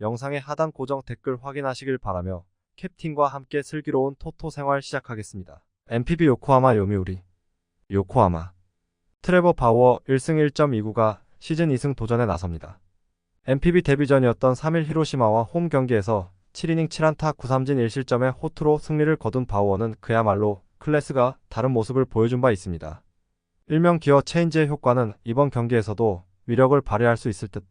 영상의 하단 고정 댓글 확인하시길 바라며 캡틴과 함께 슬기로운 토토 생활 시작하겠습니다. MPB 요코하마 요미우리 요코하마 트레버 바우어 1승 1.29가 시즌 2승 도전에 나섭니다. MPB 데뷔전이었던 3일 히로시마와 홈 경기에서 7이닝 7안타 9삼진 1실점의 호투로 승리를 거둔 바우어는 그야말로 클래스가 다른 모습을 보여준 바 있습니다. 일명 기어 체인지의 효과는 이번 경기에서도 위력을 발휘할 수 있을 듯.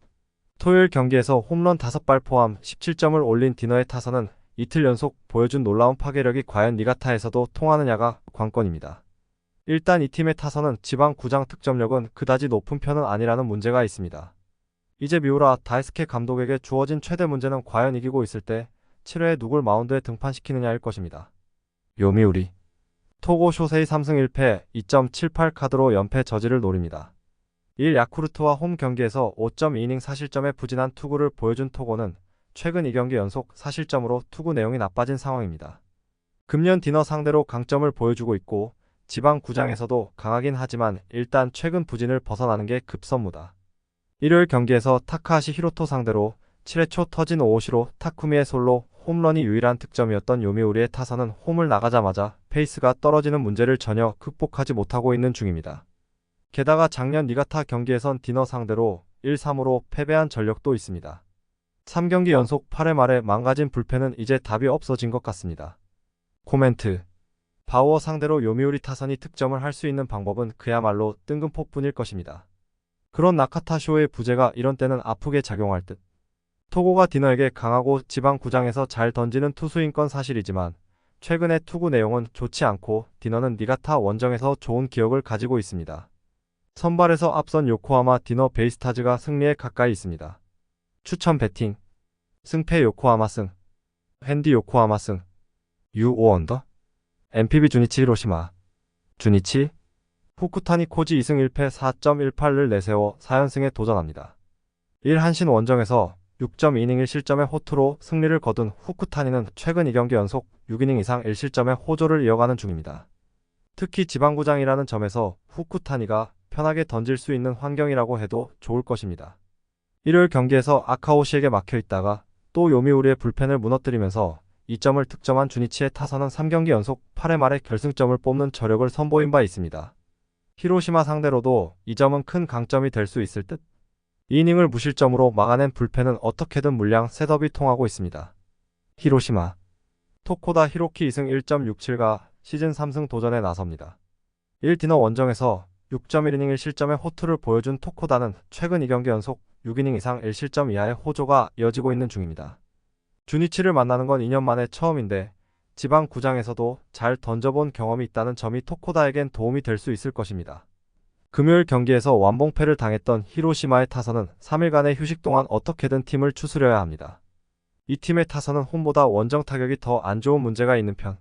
토요일 경기에서 홈런 5발 포함 17점을 올린 디너의 타선은 이틀 연속 보여준 놀라운 파괴력이 과연 니가타에서도 통하느냐가 관건입니다. 일단 이 팀의 타선은 지방 구장 득점력은 그다지 높은 편은 아니라는 문제가 있습니다. 이제 미우라 다이스케 감독에게 주어진 최대 문제는 과연 이기고 있을 때 7회에 누굴 마운드에 등판시키느냐일 것입니다. 요미우리 토고 쇼세이 3승 1패 2.78 카드로 연패 저지를 노립니다. 1 야쿠르트와 홈 경기에서 5.2이닝 사실점의 부진한 투구를 보여준 토고는 최근 2경기 연속 사실점으로 투구 내용이 나빠진 상황입니다. 금년 디너 상대로 강점을 보여주고 있고 지방 구장에서도 강하긴 하지만 일단 최근 부진을 벗어나는 게 급선무다. 일요일 경기에서 타카하시 히로토 상대로 7회 초 터진 오오시로 타쿠미의 솔로 홈런이 유일한 득점이었던 요미우리의 타선은 홈을 나가자마자 페이스가 떨어지는 문제를 전혀 극복하지 못하고 있는 중입니다. 게다가 작년 니가타 경기에선 디너 상대로 1-3으로 패배한 전력도 있습니다. 3경기 연속 8회 말에 망가진 불펜은 이제 답이 없어진 것 같습니다. 코멘트 바우어 상대로 요미우리 타선이 득점을 할 수 있는 방법은 그야말로 뜬금포뿐일 것입니다. 그런 나카타쇼의 부재가 이런 때는 아프게 작용할 듯. 토고가 디너에게 강하고 지방 구장에서 잘 던지는 투수인 건 사실이지만 최근의 투구 내용은 좋지 않고 디너는 니가타 원정에서 좋은 기억을 가지고 있습니다. 선발에서 앞선 요코하마 디너 베이스타즈가 승리에 가까이 있습니다. 추천 배팅 승패 요코하마 승 핸디 요코하마 승 U5 언더 MPB 주니치 히로시마 주니치 후쿠타니 코지 2승 1패 4.18를 내세워 4연승에 도전합니다. 1 한신 원정에서 6.2이닝 1실점의 호투로 승리를 거둔 후쿠타니는 최근 2경기 연속 6이닝 이상 1실점의 호조를 이어가는 중입니다. 특히 지방구장이라는 점에서 후쿠타니가 편하게 던질 수 있는 환경이라고 해도 좋을 것입니다. 일요일 경기에서 아카오시에게 막혀 있다가 또 요미우리의 불펜을 무너뜨리면서 2점을 득점한 주니치의 타선은 3경기 연속 8회 말에 결승점을 뽑는 저력을 선보인 바 있습니다. 히로시마 상대로도 이 점은 큰 강점이 될 수 있을 듯. 이닝을 무실점으로 막아낸 불펜은 어떻게든 물량 셋업이 통하고 있습니다. 히로시마 토코다 히로키 2승 1.67가 시즌 3승 도전에 나섭니다. 1디너 원정에서 6.1이닝 1실점의 호투를 보여준 토코다는 최근 2경기 연속 6이닝 이상 1실점 이하의 호조가 이어지고 있는 중입니다. 주니치를 만나는 건 2년 만에 처음인데 지방 구장에서도 잘 던져본 경험이 있다는 점이 토코다에겐 도움이 될 수 있을 것입니다. 금요일 경기에서 완봉패를 당했던 히로시마의 타선은 3일간의 휴식 동안 어떻게든 팀을 추스려야 합니다. 이 팀의 타선은 홈보다 원정 타격이 더 안 좋은 문제가 있는 편.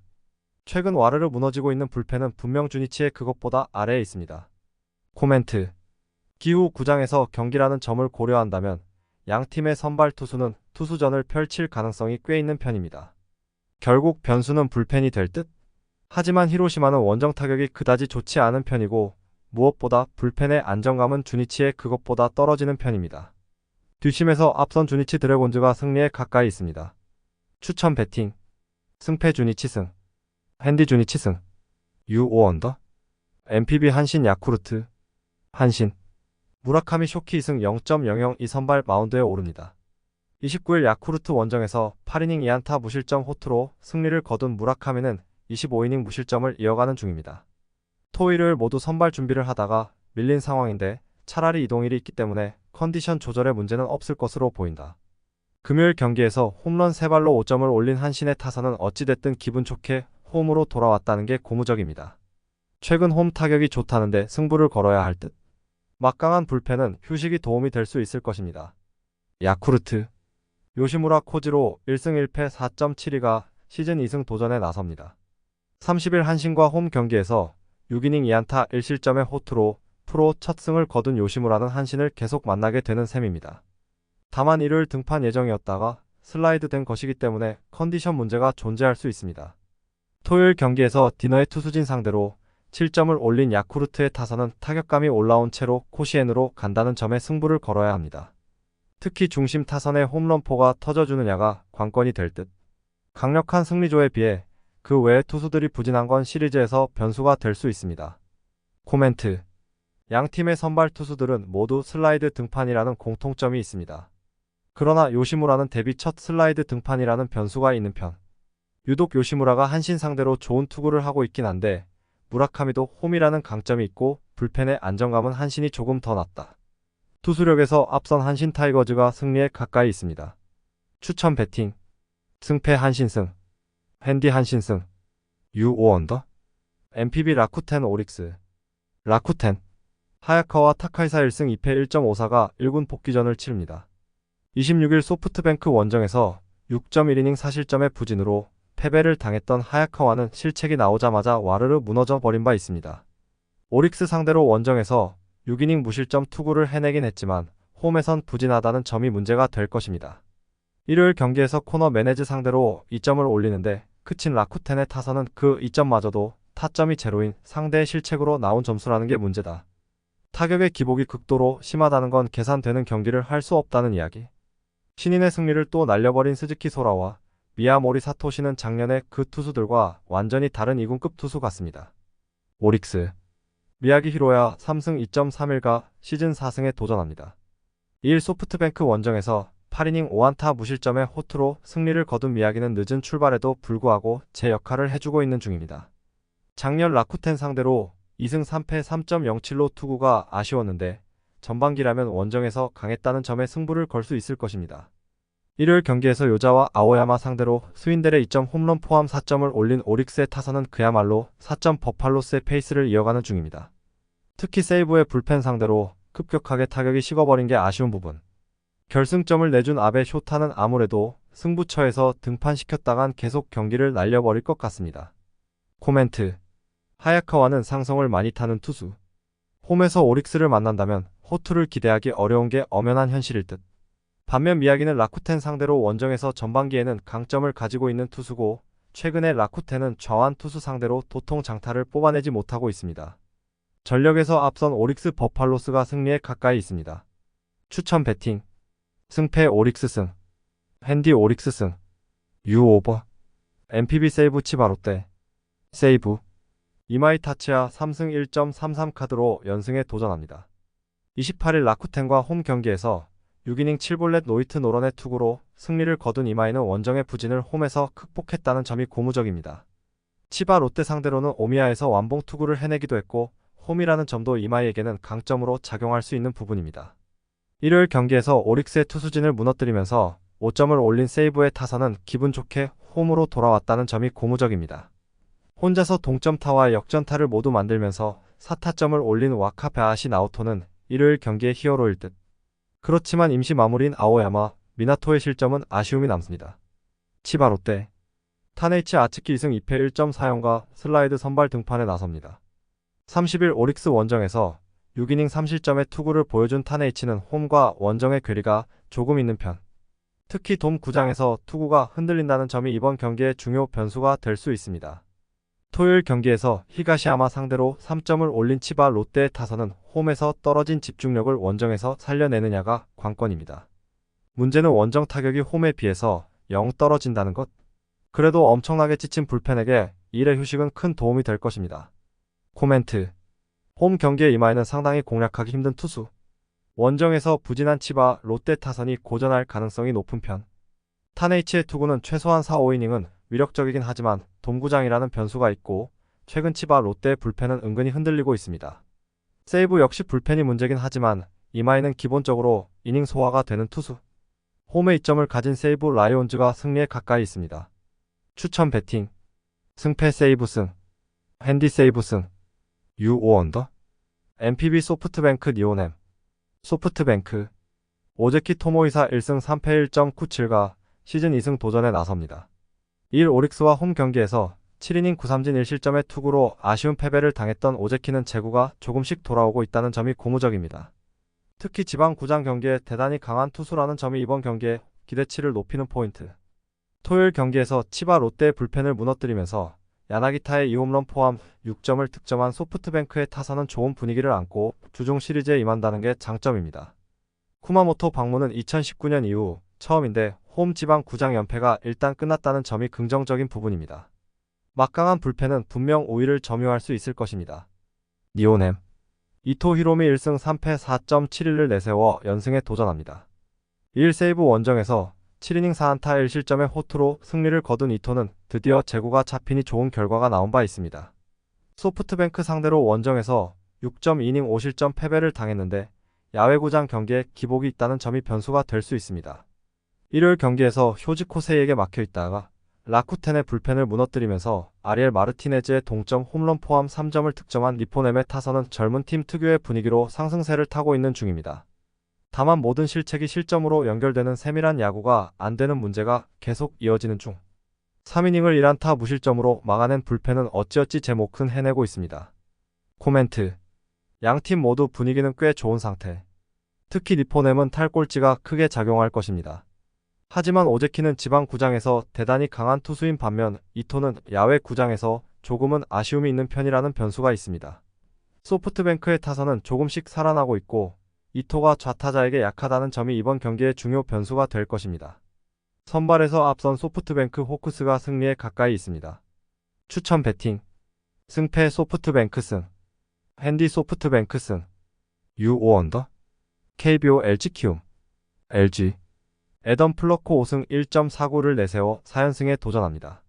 최근 와르르 무너지고 있는 불펜은 분명 주니치의 그것보다 아래에 있습니다. 코멘트 기후 구장에서 경기라는 점을 고려한다면 양 팀의 선발 투수는 투수전을 펼칠 가능성이 꽤 있는 편입니다. 결국 변수는 불펜이 될 듯? 하지만 히로시마는 원정 타격이 그다지 좋지 않은 편이고 무엇보다 불펜의 안정감은 주니치의 그것보다 떨어지는 편입니다. 뒷심에서 앞선 주니치 드래곤즈가 승리에 가까이 있습니다. 추천 배팅 승패 주니치 승 핸디 주니치 승 U5 언더 MPB 한신 야쿠르트 한신 무라카미 쇼키 2승 0.002 선발 마운드에 오릅니다. 29일 야쿠르트 원정에서 8이닝 2안타 무실점 호투로 승리를 거둔 무라카미는 25이닝 무실점을 이어가는 중입니다. 토일을 모두 선발 준비를 하다가 밀린 상황인데 차라리 이동일이 있기 때문에 컨디션 조절에 문제는 없을 것으로 보인다. 금요일 경기에서 홈런 3발로 5점을 올린 한신의 타선은 어찌됐든 기분 좋게 홈으로 돌아왔다는 게 고무적입니다. 최근 홈 타격이 좋다는데 승부를 걸어야 할 듯. 막강한 불펜은 휴식이 도움이 될 수 있을 것입니다. 야쿠르트 요시무라 코지로 1승 1패 4.72가 시즌 2승 도전에 나섭니다. 30일 한신과 홈 경기에서 6이닝 2안타 1실점의 호투로 프로 첫 승을 거둔 요시무라는 한신을 계속 만나게 되는 셈입니다. 다만 일요일 등판 예정이었다가 슬라이드 된 것이기 때문에 컨디션 문제가 존재할 수 있습니다. 토요일 경기에서 디너의 투수진 상대로 7점을 올린 야쿠르트의 타선은 타격감이 올라온 채로 코시엔으로 간다는 점에 승부를 걸어야 합니다. 특히 중심 타선의 홈런포가 터져주느냐가 관건이 될 듯. 강력한 승리조에 비해 그 외의 투수들이 부진한 건 시리즈에서 변수가 될 수 있습니다. 코멘트. 양 팀의 선발 투수들은 모두 슬라이드 등판이라는 공통점이 있습니다. 그러나 요시무라는 데뷔 첫 슬라이드 등판이라는 변수가 있는 편. 유독 요시무라가 한신 상대로 좋은 투구를 하고 있긴 한데 무라카미도 홈이라는 강점이 있고 불펜의 안정감은 한신이 조금 더 낫다. 투수력에서 앞선 한신 타이거즈가 승리에 가까이 있습니다. 추천 배팅 승패 한신승 핸디 한신승 U5 언더 MPB 라쿠텐 오릭스 라쿠텐 하야카와 타카이사 1승 2패 1.54가 1군 복귀전을 치릅니다. 26일 소프트뱅크 원정에서 6.1이닝 사실점의 부진으로 패배를 당했던 하야카와는 실책이 나오자마자 와르르 무너져 버린 바 있습니다. 오릭스 상대로 원정에서 6이닝 무실점 투구를 해내긴 했지만 홈에선 부진하다는 점이 문제가 될 것입니다. 일요일 경기에서 코너 매네즈 상대로 2점을 올리는데 그친 라쿠텐의 타선은 그 2점마저도 타점이 제로인 상대의 실책으로 나온 점수라는 게 문제다. 타격의 기복이 극도로 심하다는 건 계산되는 경기를 할 수 없다는 이야기. 신인의 승리를 또 날려버린 스즈키 소라와 미야모리 사토시는 작년에 그 투수들과 완전히 다른 2군급 투수 같습니다. 오릭스 미야기 히로야 3승 2.31가 시즌 4승에 도전합니다. 2일 소프트뱅크 원정에서 8이닝 5안타 무실점의 호투로 승리를 거둔 미야기는 늦은 출발에도 불구하고 제 역할을 해주고 있는 중입니다. 작년 라쿠텐 상대로 2승 3패 3.07로 투구가 아쉬웠는데 전반기라면 원정에서 강했다는 점에 승부를 걸 수 있을 것입니다. 일요일 경기에서 요자와 아오야마 상대로 스윈델의 2점 홈런 포함 4점을 올린 오릭스의 타선은 그야말로 4점 버팔로스의 페이스를 이어가는 중입니다. 특히 세이브의 불펜 상대로 급격하게 타격이 식어버린 게 아쉬운 부분. 결승점을 내준 아베 쇼타는 아무래도 승부처에서 등판시켰다간 계속 경기를 날려버릴 것 같습니다. 코멘트. 하야카와는 상성을 많이 타는 투수. 홈에서 오릭스를 만난다면 호투를 기대하기 어려운 게 엄연한 현실일 듯. 반면 미야기는 라쿠텐 상대로 원정에서 전반기에는 강점을 가지고 있는 투수고 최근에 라쿠텐은 좌완 투수 상대로 도통 장타를 뽑아내지 못하고 있습니다. 전력에서 앞선 오릭스 버팔로스가 승리에 가까이 있습니다. 추천 배팅 승패 오릭스 승 핸디 오릭스 승 유오버 MPB 세이브 치바롯데 세이브 이마이 타치아 3승 1.33 카드로 연승에 도전합니다. 28일 라쿠텐과 홈 경기에서 6이닝 7볼넷 노이트 노런의 투구로 승리를 거둔 이마이는 원정의 부진을 홈에서 극복했다는 점이 고무적입니다. 치바 롯데 상대로는 오미야에서 완봉 투구를 해내기도 했고 홈이라는 점도 이마이에게는 강점으로 작용할 수 있는 부분입니다. 일요일 경기에서 오릭스의 투수진을 무너뜨리면서 5점을 올린 세이브의 타선은 기분 좋게 홈으로 돌아왔다는 점이 고무적입니다. 혼자서 동점타와 역전타를 모두 만들면서 4타점을 올린 와카베아시 나오토는 일요일 경기의 히어로일 듯. 그렇지만 임시 마무리인 아오야마, 미나토의 실점은 아쉬움이 남습니다. 치바 롯데 타네이치 아츠키 2승 2패 1.4연과 슬라이드 선발 등판에 나섭니다. 30일 오릭스 원정에서 6이닝 3실점의 투구를 보여준 타네이치는 홈과 원정의 괴리가 조금 있는 편. 특히 돔 구장에서 투구가 흔들린다는 점이 이번 경기의 중요 변수가 될 수 있습니다. 토요일 경기에서 히가시아마 상대로 3점을 올린 치바 롯데의 타선은 홈에서 떨어진 집중력을 원정에서 살려내느냐가 관건입니다. 문제는 원정 타격이 홈에 비해서 0 떨어진다는 것. 그래도 엄청나게 지친 불펜에게 일의 휴식은 큰 도움이 될 것입니다. 코멘트. 홈 경기에 임하에는 상당히 공략하기 힘든 투수. 원정에서 부진한 치바 롯데 타선이 고전할 가능성이 높은 편. 타네이치의 투구는 최소한 4, 5이닝은 위력적이긴 하지만 동구장이라는 변수가 있고 최근 치바 롯데의 불펜은 은근히 흔들리고 있습니다. 세이브 역시 불펜이 문제긴 하지만 이마이는 기본적으로 이닝 소화가 되는 투수. 홈에 이점을 가진 세이브 라이온즈가 승리에 가까이 있습니다. 추천 배팅 승패 세이브 승 핸디 세이브 승 U5 언더 MPB 소프트뱅크 니오넴 소프트뱅크 오제키 토모이사 1승 3패 1.97가 시즌 2승 도전에 나섭니다. 1 오릭스와 홈 경기에서 7이닝 9삼진 1실점의 투구로 아쉬운 패배를 당했던 오제키는 제구가 조금씩 돌아오고 있다는 점이 고무적입니다. 특히 지방 구장 경기에 대단히 강한 투수라는 점이 이번 경기에 기대치를 높이는 포인트. 토요일 경기에서 치바 롯데의 불펜을 무너뜨리면서 야나기타의 2홈런 포함 6점을 득점한 소프트뱅크의 타선은 좋은 분위기를 안고 주중 시리즈에 임한다는 게 장점입니다. 쿠마모토 방문은 2019년 이후 처음인데 홈 지방 구장 연패가 일단 끝났다는 점이 긍정적인 부분입니다. 막강한 불펜은 분명 우위를 점유할 수 있을 것입니다. 니오넴 이토 히로미 1승 3패 4.71을 내세워 연승에 도전합니다. 1세이브 원정에서 7이닝 4안타 1실점의 호투로 승리를 거둔 이토는 드디어 제구가 잡히니 좋은 결과가 나온 바 있습니다. 소프트뱅크 상대로 원정에서 6.2이닝 5실점 패배를 당했는데 야외구장 경기에 기복이 있다는 점이 변수가 될 수 있습니다. 일요일 경기에서 효지코세이에게 막혀 있다가 라쿠텐의 불펜을 무너뜨리면서 아리엘 마르티네즈의 동점 홈런 포함 3점을 득점한 리포넴의 타선은 젊은 팀 특유의 분위기로 상승세를 타고 있는 중입니다. 다만 모든 실책이 실점으로 연결되는 세밀한 야구가 안 되는 문제가 계속 이어지는 중. 3이닝을 1안타 무실점으로 막아낸 불펜은 어찌어찌 제 몫은 해내고 있습니다. 코멘트 양 팀 모두 분위기는 꽤 좋은 상태. 특히 리포넴은 탈꼴찌가 크게 작용할 것입니다. 하지만 오제키는 지방 구장에서 대단히 강한 투수인 반면 이토는 야외 구장에서 조금은 아쉬움이 있는 편이라는 변수가 있습니다. 소프트뱅크의 타선은 조금씩 살아나고 있고 이토가 좌타자에게 약하다는 점이 이번 경기의 중요 변수가 될 것입니다. 선발에서 앞선 소프트뱅크 호크스가 승리에 가까이 있습니다. 추천 배팅 승패 소프트뱅크 승 핸디 소프트뱅크 승 U5 언더 KBO LG 키움 LG 에던 플러코 5승 1.49를 내세워 4연승에 도전합니다.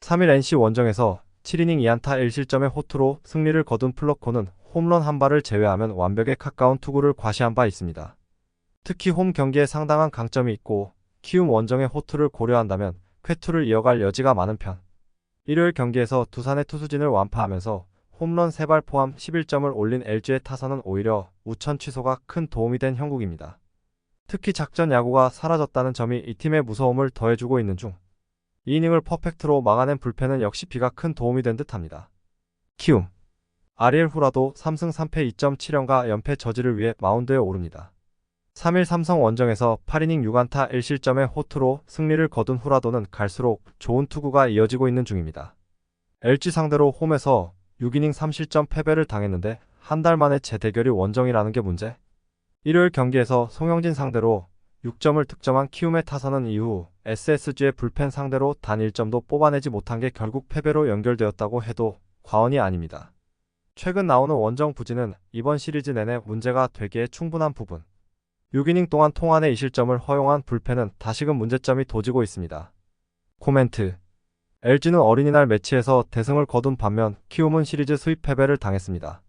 3일 NC 원정에서 7이닝 2안타 1실점의 호투로 승리를 거둔 플러코는 홈런 한 발을 제외하면 완벽에 가까운 투구를 과시한 바 있습니다. 특히 홈 경기에 상당한 강점이 있고 키움 원정의 호투를 고려한다면 쾌투를 이어갈 여지가 많은 편. 일요일 경기에서 두산의 투수진을 완파하면서 홈런 3발 포함 11점을 올린 LG의 타선은 오히려 우천 취소가 큰 도움이 된 형국입니다. 특히 작전 야구가 사라졌다는 점이 이 팀의 무서움을 더해주고 있는 중. 2이닝을 퍼펙트로 막아낸 불펜은 역시 비가 큰 도움이 된 듯합니다. 키움 아리엘 후라도 3승 3패 2.7연가 연패 저지를 위해 마운드에 오릅니다. 3일 삼성 원정에서 8이닝 6안타 1실점의 호투로 승리를 거둔 후라도는 갈수록 좋은 투구가 이어지고 있는 중입니다. LG 상대로 홈에서 6이닝 3실점 패배를 당했는데 한 달 만에 재대결이 원정이라는 게 문제? 일요일 경기에서 송영진 상대로 6점을 득점한 키움의 타선은 이후 SSG의 불펜 상대로 단 1점도 뽑아내지 못한 게 결국 패배로 연결되었다고 해도 과언이 아닙니다. 최근 나오는 원정 부진은 이번 시리즈 내내 문제가 되기에 충분한 부분. 6이닝 동안 통안의 2실점을 허용한 불펜은 다시금 문제점이 도지고 있습니다. 코멘트 LG는 어린이날 매치에서 대승을 거둔 반면 키움은 시리즈 수입 패배를 당했습니다.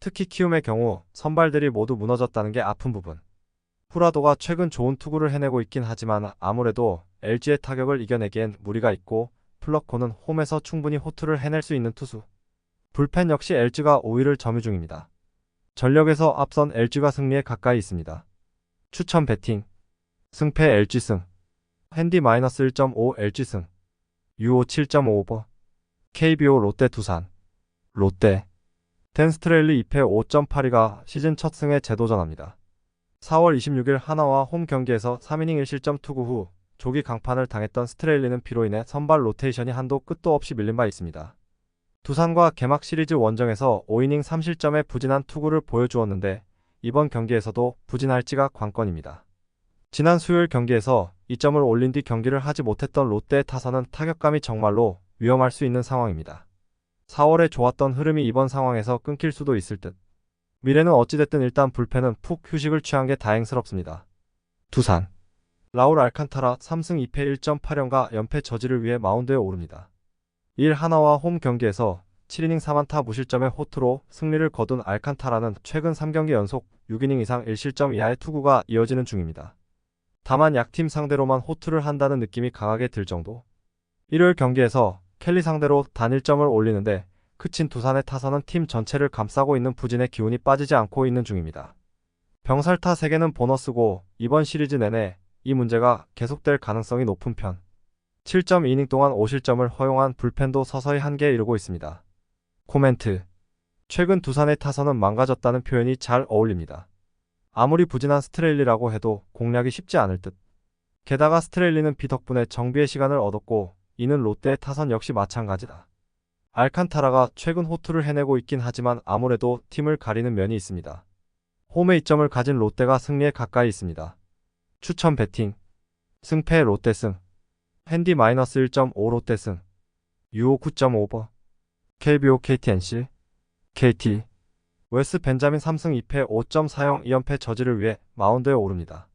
특히 키움의 경우 선발들이 모두 무너졌다는 게 아픈 부분. 후라도가 최근 좋은 투구를 해내고 있긴 하지만 아무래도 LG의 타격을 이겨내기엔 무리가 있고 플러코는 홈에서 충분히 호투를 해낼 수 있는 투수. 불펜 역시 LG가 5위를 점유 중입니다. 전력에서 앞선 LG가 승리에 가까이 있습니다. 추천 배팅 승패 LG승 핸디-1.5 LG승 UO 7.5버 KBO 롯데 두산 롯데 댄스트레일리 2패 5.82가 시즌 첫 승에 재도전합니다. 4월 26일 하나와 홈 경기에서 3이닝 1실점 투구 후 조기 강판을 당했던 스트레일리는 비로 인해 선발 로테이션이 한도 끝도 없이 밀린 바 있습니다. 두산과 개막 시리즈 원정에서 5이닝 3실점의 부진한 투구를 보여주었는데 이번 경기에서도 부진할지가 관건입니다. 지난 수요일 경기에서 2점을 올린 뒤 경기를 하지 못했던 롯데의 타선은 타격감이 정말로 위험할 수 있는 상황입니다. 4월에 좋았던 흐름이 이번 상황에서 끊길 수도 있을 듯. 미래는 어찌됐든 일단 불펜은 푹 휴식을 취한 게 다행스럽습니다. 두산 라울 알칸타라 3승 2패 1.8연가 연패 저지를 위해 마운드에 오릅니다. 1 하나와 홈 경기에서 7이닝 3안타 무실점의 호투로 승리를 거둔 알칸타라는 최근 3경기 연속 6이닝 이상 1실점 이하의 투구가 이어지는 중입니다. 다만 약팀 상대로만 호투를 한다는 느낌이 강하게 들 정도. 일요일 경기에서 켈리 상대로 단 1점을 올리는데 그친 두산의 타선은 팀 전체를 감싸고 있는 부진의 기운이 빠지지 않고 있는 중입니다. 병살타 3개는 보너스고 이번 시리즈 내내 이 문제가 계속될 가능성이 높은 편. 7.2이닝 동안 5실점을 허용한 불펜도 서서히 한계에 이르고 있습니다. 코멘트. 최근 두산의 타선은 망가졌다는 표현이 잘 어울립니다. 아무리 부진한 스트레일리라고 해도 공략이 쉽지 않을 듯. 게다가 스트레일리는 비 덕분에 정비의 시간을 얻었고 이는 롯데의 타선 역시 마찬가지다. 알칸타라가 최근 호투를 해내고 있긴 하지만 아무래도 팀을 가리는 면이 있습니다. 홈에 이점을 가진 롯데가 승리에 가까이 있습니다. 추천 배팅 승패 롯데 승 핸디 마이너스 1.5 롯데 승 유오 9.5버 KBO KTNC KT 웨스 벤자민 3승 2패 5.40 2연패 저지를 위해 마운드에 오릅니다.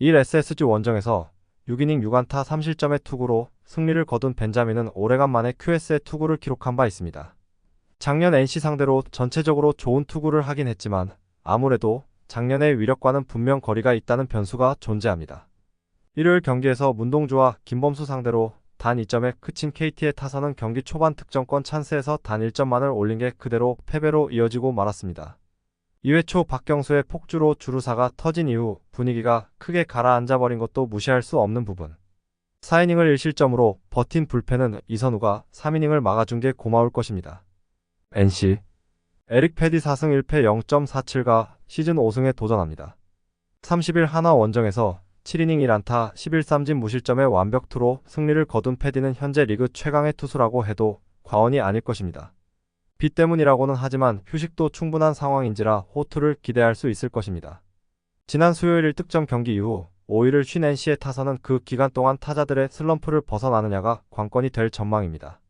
1 SSG 원정에서 6이닝 6안타 3실점의 투구로 승리를 거둔 벤자민은 오래간만에 QS의 투구를 기록한 바 있습니다. 작년 NC 상대로 전체적으로 좋은 투구를 하긴 했지만 아무래도 작년의 위력과는 분명 거리가 있다는 변수가 존재합니다. 일요일 경기에서 문동주와 김범수 상대로 단 2점에 그친 KT의 타선은 경기 초반 득점권 찬스에서 단 1점만을 올린 게 그대로 패배로 이어지고 말았습니다. 2회 초 박경수의 폭주로 주루사가 터진 이후 분위기가 크게 가라앉아버린 것도 무시할 수 없는 부분. 4이닝을 1실점으로 버틴 불펜은 이선우가 3이닝을 막아준 게 고마울 것입니다. NC 에릭 패디 4승 1패 0.47가 시즌 5승에 도전합니다. 30일 하나 원정에서 7이닝 1안타 11삼진 무실점의 완벽 투로 승리를 거둔 패디는 현재 리그 최강의 투수라고 해도 과언이 아닐 것입니다. 비 때문이라고는 하지만 휴식도 충분한 상황인지라 호투를 기대할 수 있을 것입니다. 지난 수요일 1득점 경기 이후 5위를 쉰 NC의 타선은 그 기간 동안 타자들의 슬럼프를 벗어나느냐가 관건이 될 전망입니다.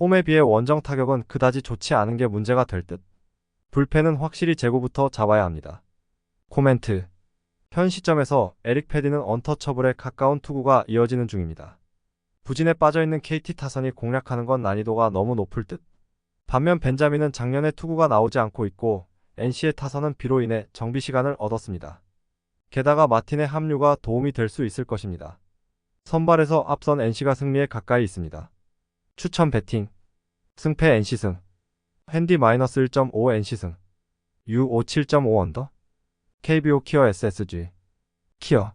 홈에 비해 원정 타격은 그다지 좋지 않은 게 문제가 될 듯. 불펜은 확실히 재고부터 잡아야 합니다. 코멘트. 현 시점에서 에릭 패디는 언터처블에 가까운 투구가 이어지는 중입니다. 부진에 빠져있는 KT 타선이 공략하는 건 난이도가 너무 높을 듯. 반면 벤자민은 작년에 투구가 나오지 않고 있고 NC의 타선은 비로 인해 정비 시간을 얻었습니다. 게다가 마틴의 합류가 도움이 될 수 있을 것입니다. 선발에서 앞선 NC가 승리에 가까이 있습니다. 추천 배팅 승패 NC승 핸디 마이너스 1.5 NC승 U5 7.5 언더 KBO 키어 SSG 키어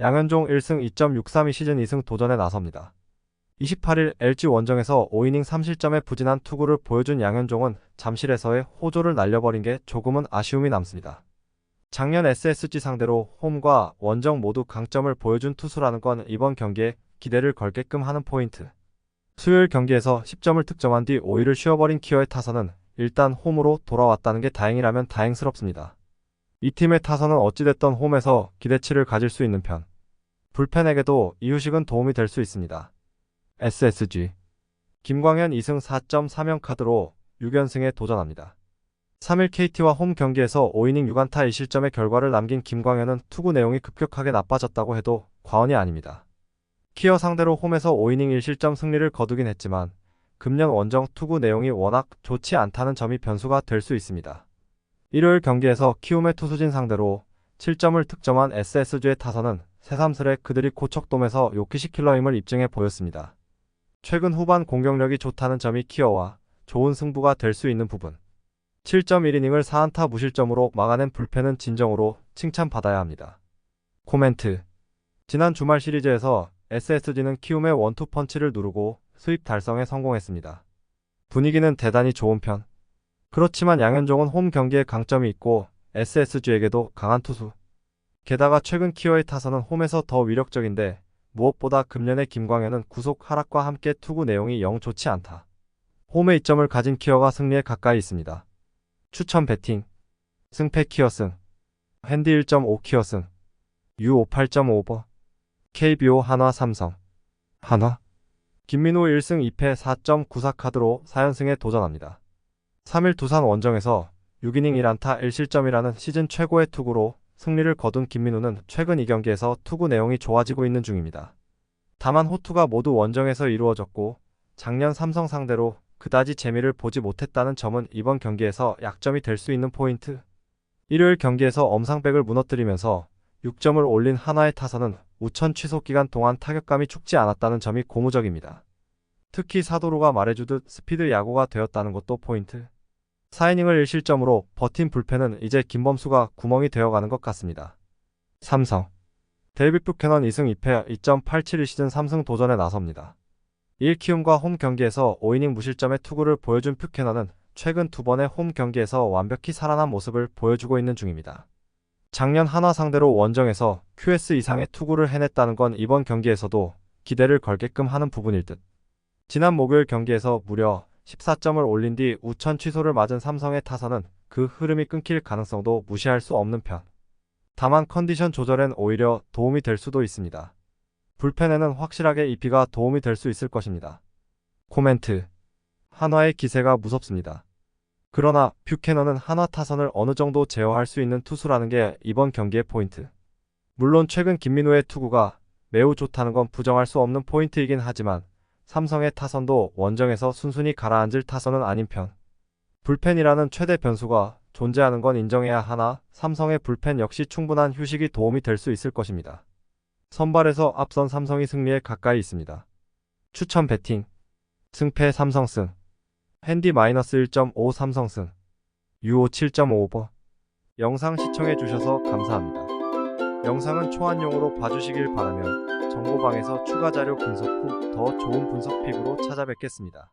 양현종 1승 2.632 시즌 2승 도전에 나섭니다. 28일 LG 원정에서 5이닝 3실점의 부진한 투구를 보여준 양현종은 잠실에서의 호조를 날려버린 게 조금은 아쉬움이 남습니다. 작년 SSG 상대로 홈과 원정 모두 강점을 보여준 투수라는 건 이번 경기에 기대를 걸게끔 하는 포인트. 수요일 경기에서 10점을 득점한 뒤 5위를 쉬어버린 키어의 타선은 일단 홈으로 돌아왔다는 게 다행이라면 다행스럽습니다. 이 팀의 타선은 어찌됐던 홈에서 기대치를 가질 수 있는 편. 불펜에게도 이유식은 도움이 될 수 있습니다. SSG 김광현 2승 4.3형 카드로 6연승에 도전합니다. 3일 KT와 홈 경기에서 5이닝 6안타 1실점의 결과를 남긴 김광현은 투구 내용이 급격하게 나빠졌다고 해도 과언이 아닙니다. 키어 상대로 홈에서 5이닝 1실점 승리를 거두긴 했지만 금년 원정 투구 내용이 워낙 좋지 않다는 점이 변수가 될 수 있습니다. 일요일 경기에서 키움의 투수진 상대로 7점을 득점한 SSG의 타선은 새삼스레 그들이 고척돔에서 요키시 킬러임을 입증해 보였습니다. 최근 후반 공격력이 좋다는 점이 키어와 좋은 승부가 될 수 있는 부분. 7.1이닝을 4안타 무실점으로 막아낸 불펜은 진정으로 칭찬받아야 합니다. 코멘트 지난 주말 시리즈에서 SSG는 키움의 원투 펀치를 누르고 수입 달성에 성공했습니다. 분위기는 대단히 좋은 편. 그렇지만 양현종은 홈 경기에 강점이 있고 SSG에게도 강한 투수. 게다가 최근 키어의 타선은 홈에서 더 위력적인데 무엇보다 금년의 김광현은 구속 하락과 함께 투구 내용이 영 좋지 않다. 홈에 이점을 가진 키어가 승리에 가까이 있습니다. 추천 배팅. 승패 키어승. 핸디 1.5 키어승. U5 8.5버. KBO 한화 삼성. 한화? 김민호 1승 2패 4.94 카드로 4연승에 도전합니다. 3일 두산 원정에서 6이닝 1안타 1실점이라는 시즌 최고의 투구로 승리를 거둔 김민우는 최근 이 경기에서 투구 내용이 좋아지고 있는 중입니다. 다만 호투가 모두 원정에서 이루어졌고 작년 삼성 상대로 그다지 재미를 보지 못했다는 점은 이번 경기에서 약점이 될 수 있는 포인트. 일요일 경기에서 엄상백을 무너뜨리면서 6점을 올린 하나의 타선은 우천 취소 기간 동안 타격감이 죽지 않았다는 점이 고무적입니다. 특히 사도루가 말해주듯 스피드 야구가 되었다는 것도 포인트. 4이닝을 1실점으로 버틴 불펜은 이제 김범수가 구멍이 되어가는 것 같습니다. 삼성 데이빗 뷰캐넌 2승 2패 2.87 시즌 3승 도전에 나섭니다. 1키움과 홈 경기에서 5이닝 무실점의 투구를 보여준 뷰캐넌은 최근 두 번의 홈 경기에서 완벽히 살아난 모습을 보여주고 있는 중입니다. 작년 한화 상대로 원정에서 QS 이상의 투구를 해냈다는 건 이번 경기에서도 기대를 걸게끔 하는 부분일 듯. 지난 목요일 경기에서 무려 14점을 올린 뒤 우천 취소를 맞은 삼성의 타선은 그 흐름이 끊길 가능성도 무시할 수 없는 편. 다만 컨디션 조절엔 오히려 도움이 될 수도 있습니다. 불펜에는 확실하게 EP가 도움이 될 수 있을 것입니다. 코멘트. 한화의 기세가 무섭습니다. 그러나 뷰캐넌은 한화 타선을 어느 정도 제어할 수 있는 투수라는 게 이번 경기의 포인트. 물론 최근 김민호의 투구가 매우 좋다는 건 부정할 수 없는 포인트이긴 하지만 삼성의 타선도 원정에서 순순히 가라앉을 타선은 아닌 편. 불펜이라는 최대 변수가 존재하는 건 인정해야 하나 삼성의 불펜 역시 충분한 휴식이 도움이 될 수 있을 것입니다. 선발에서 앞선 삼성이 승리에 가까이 있습니다. 추천 배팅 승패 삼성승 핸디 마이너스 1.5 삼성승 유오 7.5버 영상 시청해 주셔서 감사합니다. 영상은 초안용으로 봐주시길 바라며 정보방에서 추가 자료 분석 후 더 좋은 분석 픽으로 찾아뵙겠습니다.